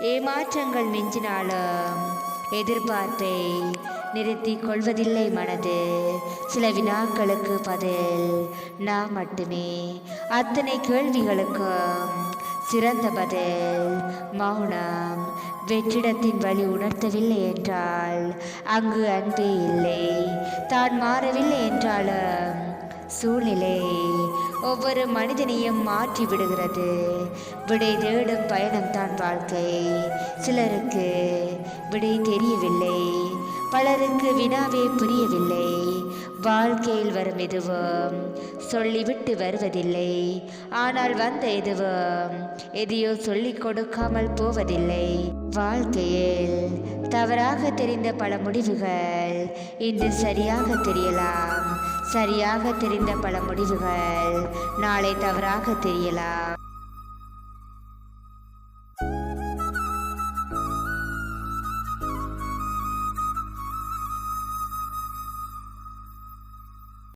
ஏமாற்றங்கள் மிஞ்சினாலும் எதிர்பார்ப்பை நிறுத்திக் கொள்வதில்லை மனது. சில வினாக்களுக்கு பதில் நான் மட்டுமே. அத்தனை கேள்விகளுக்கும் சிறந்த பதில் மௌனம் வெற்றிடத்தின் வழி உணர்த்தவில்லை என்றால் அங்கு அன்பே இல்லை. தான் மாறவில்லை என்றாலும் சூழ்நிலை ஒவ்வொரு மனிதனையும் மாற்றி விடுகிறது. விடை தேடும் பயணம்தான் வாழ்க்கை. சிலருக்கு விடை தெரியவில்லை. பலருக்கு வினாவே புரியவில்லை. வாழ்க்கையில் வரும் எதுவும் சொல்லிவிட்டு வருவதில்லை. ஆனால் வந்த எதுவும் எதையோ சொல்லிக் கொடுக்காமல் போவதில்லை. வாழ்க்கையில் தவறாக தெரிந்த பல முடிவுகள் இன்று சரியாக தெரியலாம். சரியாக தெரிந்த பல முடிவுகள் நாளை தவறாக தெரியலாம்.